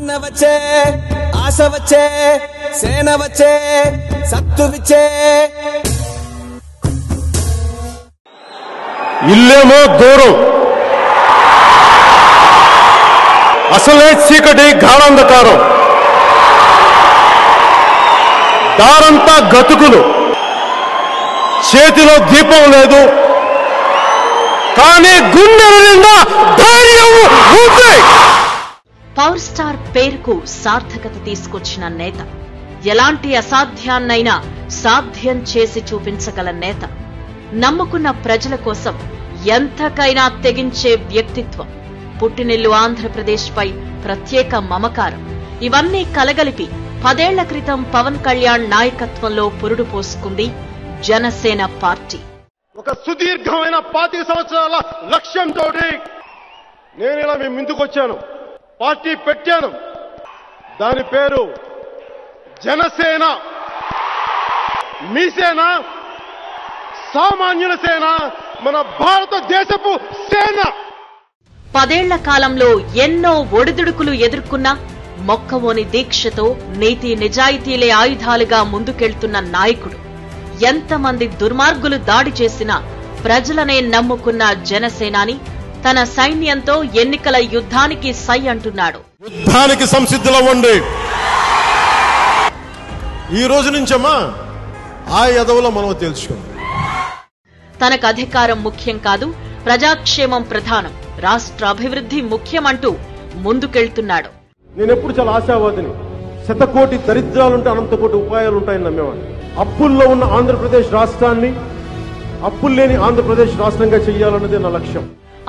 అన్న వచ్చే ఆశ వచ్చే సేన వచ్చే సత్తు విచ్చే. ఇల్లేమో దూరం. అసలే చీకటి గాఢాంధకారం. దారంతా గతుకులు. చేతిలో దీపం లేదు. కానీ గుండెల నిండా ధైర్యం ఉంది. పవర్ స్టార్ పేరుకు సార్థకత తీసుకొచ్చిన నేత. ఎలాంటి అసాధ్యాన్నైనా సాధ్యం చేసి చూపించగల నేత. నమ్ముకున్న ప్రజల కోసం ఎంతకైనా తెగించే వ్యక్తిత్వం. పుట్టినిల్లు ఆంధ్రప్రదేశ్ పై ప్రత్యేక మమకారం. ఇవన్నీ కలగలిపి పదేళ్ళ క్రితం పవన్ కళ్యాణ్ నాయకత్వంలో పురుడు పోసుకుంది జనసేన పార్టీ. ఒక సుదీర్ఘమైన పాతిక సంవత్సరాల లక్ష్యంతో నేను ఇలా మేము ముందుకొచ్చాను. పార్టీ పెట్టాను. దాని పేరు జనసేన. మీసేన సామాన్యుల సేన మన భారతదేశపు సేన. పదేళ్ళ కాలంలో ఎన్నో ఒడిదుడుకులు ఎదుర్కొన్నా మొక్కవోని దీక్షతో నీతి నిజాయితీలే ఆయుధాలుగా ముందుకెళ్తున్న నాయకుడు. ఎంతమంది దుర్మార్గులు దాడి చేసినా ప్రజలనే నమ్ముకున్న జనసేనాని తన సైన్యంతో ఎన్నికల యుద్ధానికి సై అంటున్నాడు. యుద్ధానికి సంసిద్ధులవ్వండి ఈ రోజు నుంచమ్మా ఆ ఎదవలో మనం తెలుసుకుందాం. తనకు అధికారం ముఖ్యం కాదు ప్రజాక్షేమం ప్రధానం. రాష్ట్ర అభివృద్ధి ముఖ్యమంటూ ముందుకెళ్తున్నాడు. నేను ఎప్పుడు చాలా ఆశావాదిని. శతకోటి దరిద్రాలుంటే అనంతకోటి ఉపాయాలు ఉంటాయని నమ్మేవాడిని. అప్పుల్లో ఉన్న ఆంధ్రప్రదేశ్ రాష్ట్రాన్ని అప్పులు లేని ఆంధ్రప్రదేశ్ రాష్ట్రంగా చెయ్యాలన్నదే నా లక్ష్యం.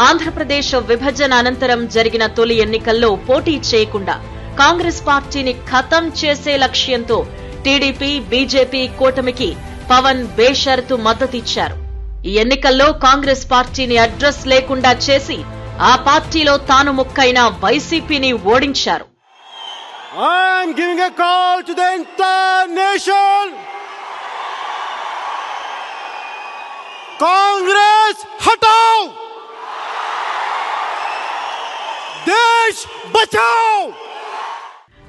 ఆంధ్రప్రదేశ్ విభజన అనంతరం జరిగిన తొలి ఎన్నికల్లో పోటీ చేయకుండా కాంగ్రెస్ పార్టీని ఖతం చేసే లక్ష్యంతో టీడీపీ బీజేపీ కూటమికి పవన్ బేషరతు మద్దతిచ్చారు. ఈ ఎన్నికల్లో కాంగ్రెస్ పార్టీని అడ్రస్ లేకుండా చేసి ఆ పార్టీలో తాను ముక్కైన వైసీపీని ఓడించారు. కాంగ్రెస్ హటాओ దేశ్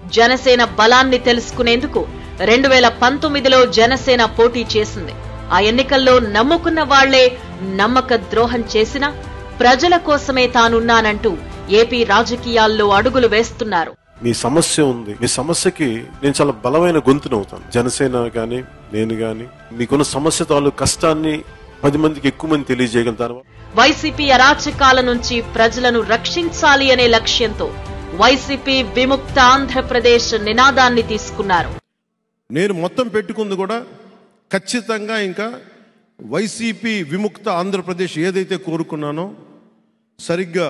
జనసేన బలాన్ని తెలుసుకునేందుకు రెండు వేల పంతొమ్మిదిలో జనసేన పోటీ చేసింది. ఆ ఎన్నికల్లో నమ్ముకున్న వాళ్ళే నమ్మక ద్రోహం చేసినా ప్రజల కోసమే తానున్నానంటూ ఏపీ రాజకీయాల్లో అడుగులు వేస్తున్నారు. మీ సమస్య ఉంది. మీ సమస్యకి నేను చాలా బలమైన గొంతునవుతాను. జనసేన గాని నేను గాని మీకున్న సమస్య తాలూ కష్టాన్ని పది మందికి ఎక్కువ మంది తెలియజేయగలుగుతాను వైసీపీ అరాచకాల నుంచి ప్రజలను రక్షించాలి అనే లక్ష్యంతో వైసీపీ విముక్త ఆంధ్రప్రదేశ్ నినాదాన్ని తీసుకున్నారు. నేను మొత్తం పెట్టుకుంది కూడా ఖచ్చితంగా ఇంకా వైసీపీ విముక్త ఆంధ్రప్రదేశ్ ఏదైతే కోరుకున్నానో సరిగ్గా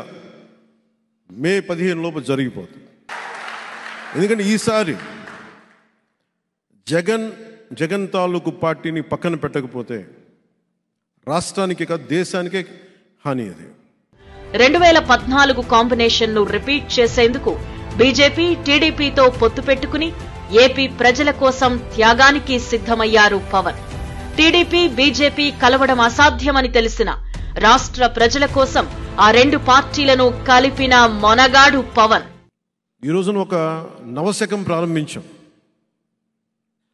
మే పదిహేను లోపు జరిగిపోతుంది. ఎందుకంటే ఈసారి జగన్ జగన్ తాలూకు పార్టీని పక్కన పెట్టకపోతే రాష్ట్రానికి కాదు దేశానికే హాని అది. రెండు వేల పద్నాలుగు కాంబినేషన్ను రిపీట్ చేసేందుకు బీజేపీ టీడీపీతో పొత్తు పెట్టుకుని ఏపీ ప్రజల కోసం త్యాగానికి సిద్ధమయ్యారు పవన్. టీడీపీ బీజేపీ కలవడం అసాధ్యమని తెలిసిన రాష్ట్ర ప్రజల కోసం ఆ రెండు పార్టీలను కలిపిన మొనగాడు పవన్. ఈ రోజున ఒక నవశకం ప్రారంభించాం.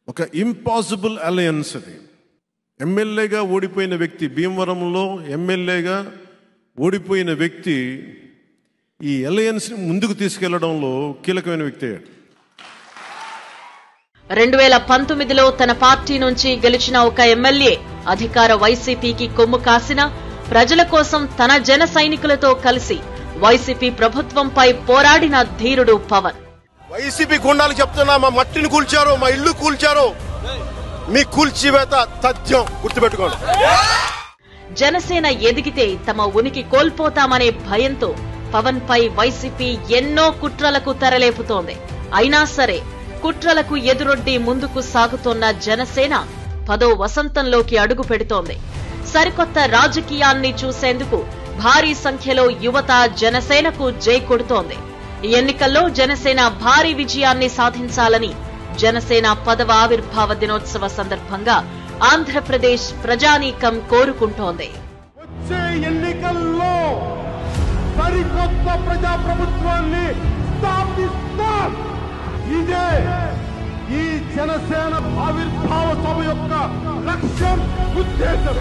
ఒక ఇంపాసిబుల్ అలయన్స్ అది. ఎమ్మెల్యేగా ఓడిపోయిన వ్యక్తి భీమవరంలో ఎమ్మెల్యేగా ఓడిపోయిన వ్యక్తి ఈ అలయన్స్ని ముందుకు తీసుకెళ్ళడంలో కీలకమైన వ్యక్తి. అయ్యాడు రెండు వేల పంతొమ్మిదిలో తన పార్టీ నుంచి గెలిచిన ఒక ఎమ్మెల్యే అధికార వైసీపీకి కొమ్ము కాసిన ప్రజల కోసం తన జన సైనికులతో కలిసి వైసీపీ ప్రభుత్వంపై పోరాడిన ధీరుడు పవన్. వైసీపీ గుండాలు చెప్తున్నా మా మట్టిని కూల్చారు మా ఇల్లు కూల్చారు. మీ కూల్చివేత తథ్యం గుర్తుపెట్టుకోండి. జనసేన ఎదిగితే తమ ఉనికి కోల్పోతామనే భయంతో పవన్ పై వైసీపీ ఎన్నో కుట్రలకు తెరలేపుతోంది. అయినా సరే కుట్రలకు ఎదురొడ్డి ముందుకు సాగుతోన్న జనసేన పదో వసంతంలోకి అడుగు పెడుతోంది. సరికొత్త రాజకీయాన్ని చూసేందుకు భారీ సంఖ్యలో యువత జనసేనకు జై కొడుతోంది. ఎన్నికల్లో జనసేన భారీ విజయాన్ని సాధించాలని జనసేన పదవ ఆవిర్భావ దినోత్సవ సందర్భంగా ఆంధ్రప్రదేశ్ ప్రజానీకం కోరుకుంటోంది. వచ్చే ఎన్నికల్లో సరికొత్త ప్రజాప్రభుత్వాన్ని స్థాపిస్తాం. ఇదే ఈ జనసేన ఆవిర్భావ సభ యొక్క లక్ష్యం ఉద్దేశం.